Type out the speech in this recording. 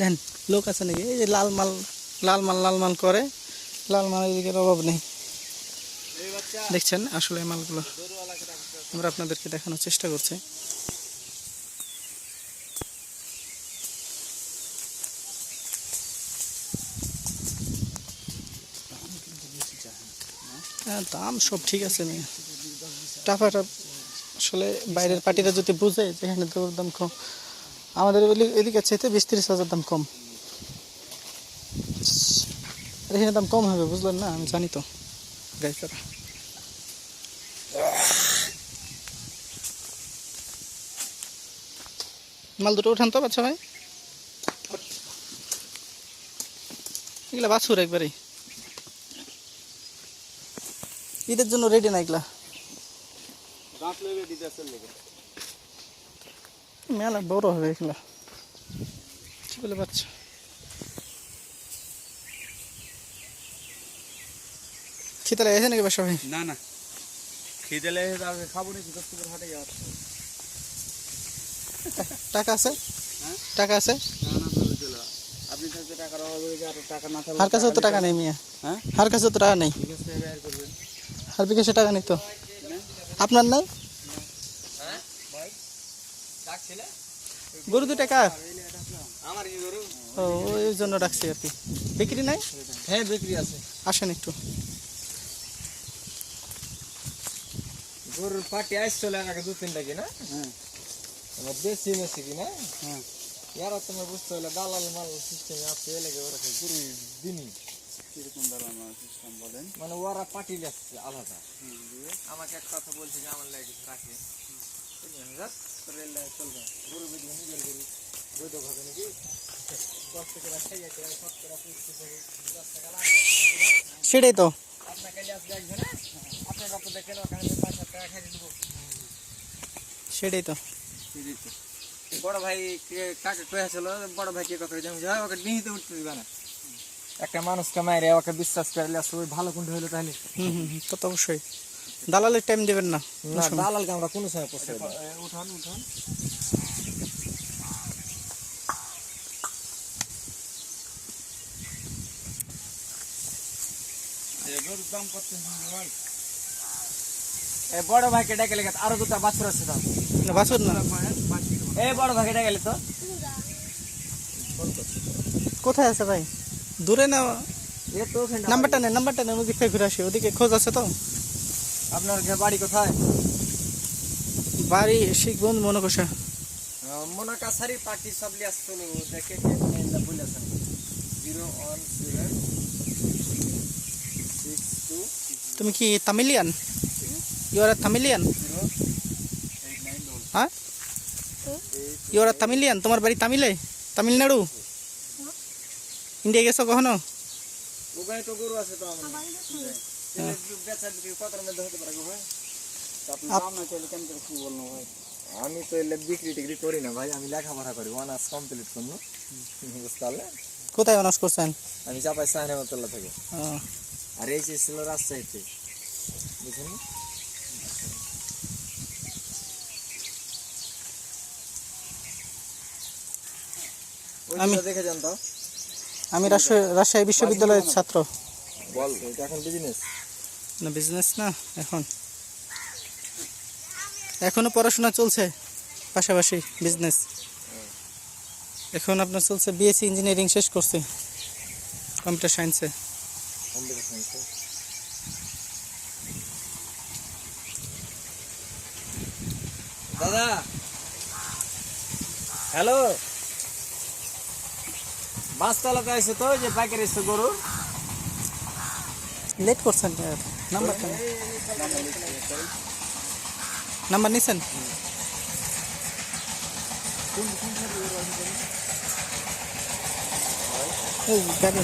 দেন, লোক আছে নাকি? এই যে লাল মাল লাল মাল লাল মাল করে, লাল মাল এদিকে অভাব নেই। দেখছেন আসলে মালগুলো। আমরা আপনাদেরকে দেখানোর চেষ্টা করছি। হ্যাঁ দাম সব ঠিক আছে মেয়ে। টাকাটা আসলে বাইরের পার্টিরা যদি বুঝে, যেখানে তোর দাম আমাদের এদিকে- চাইতে বিশ তিরিশ হাজার দাম কম। এখানে দাম কম হবে, বুঝলেন না? আমি জানি তো। গাইছারা মাল দুটো উঠান তো, বাচ্চা ভাই? এগুলা বাছুর একবারে। ঈদের জন্য রেডি না এগুলা দাঁত লেগে দিতে আসেন নাকি মেলা বড় হবে এগুলা কি বলে বাচ্চা? খিদে লেগেছে নাকি বাসা ভাই না না। খিদে লেগে তারপরে খাব নাকি? টাকার হাটে যাওয়ার। টাকা আছে? হ্যাঁ? টাকা আছে? আপনি থাকতে টাকার অভাব হয়ে টাকা না থাকলে হার কাছেও তো টাকা নেই মিয়া। হ্যাঁ? হার কাছেও তো টাকা নেই। হার বিকাশে টাকা নেই তো? আপনার নাই? গরু দুটা কার? আমার কি গরু। ও ওই জন্য রাখছি আর কি। বিক্রি নাই? হ্যাঁ বিক্রি আছে। আসেন একটু। গরুর পাটি আসছিল আগে দু তিনটা কিনা হ্যাঁ। আমার কিনা হ্যাঁ। ইয়ারা তোমার বুঝতে হলে দালাল মাল সিস্টেমে আছে ওরা গরু দিনই। কীরকম দাঁড়ানো সিস্টেম বলেন? মানে ওরা পাটি লাগছে আলাদা। আমাকে এক কথা বলছে যে আমার লাগে রাখে। চলবে। গরু বেদি নিজের গরু বৈধ ভাবে নাকি? দশ টাকা খাইয়া করে সব টাকা পুষতে থাকে দশ টাকা লাগে সেটাই তো। সেটাই তো। বড় ভাই কে- কাকে কয়েছিল বড় ভাই কে কথা যাই ওকে নিহিতে উঠতে দিবা না। একটা মানুষকে মাইরে ওকে বিশ্বাস করলে ভালো কোনটা হইল তাহলে। হুম হুম হুম, তো অবশ্যই। দালালের টাইম দেবেন না। না দালালকে আমরা কোনো সময় পোষাই না। উঠান উঠান। বড় ভাইকে ডেকে লেগে আরও দুটা বাছুর আছে তো বাছুর না। এই বড় ভাইকে ডেকে তো। কোথায় আছে ভাই? দূরে না? এ তো নাম্বারটা নেই নাম্বারটা নেই ওদিকে থেকে ঘুরে আসি। ওদিকে খোঁজ আছে তো? আপনার বাড়ি কোথায়? বাড়ি শিখবন্ধ মনকষা। মনে কাছারি পার্টি সব লিয়ে আসছিল দেখে বলেছেন zero one seven six two তুমি কি তামিলিয়ান? ইউ আর তামিলিয়ান হ্যাঁ? ইউ আর তামিলিয়ান তোমার বাড়ি তামিলে? তামিলনাড়ু? ইন্ডিয়া গেছো কখনো? ওখানে তো গরু আছে তো আমার। ভাই? আমি তো এলে বিক্রি টিক্রি করি না ভাই আমি লেখাপড়া করি অনার্স কমপ্লিট করব। বুঝতে পারলে? কোথায় অনার্স করছেন? আমি চাপাই সাহেনামতলা থেকে। আর এই যে ছিল রাজশাহীতে বুঝলেন আমি- দেখে যান আমি রাজশাহী রাজশাহী বিশ্ববিদ্যালয়ের ছাত্র। বল এটা এখন বিজনেস না বিজনেস না এখন। এখনও পড়াশোনা চলছে পাশাপাশি বিজনেস এখন আপনার চলছে বিএসসি ইঞ্জিনিয়ারিং শেষ করছে কম্পিউটার সায়েন্সে দাদা! হ্যালো বাসতলাতে আছে তো যে পাইকারি গরু লেট করছেন নাম্বার নাম্বার নিছেন এই গাড়ি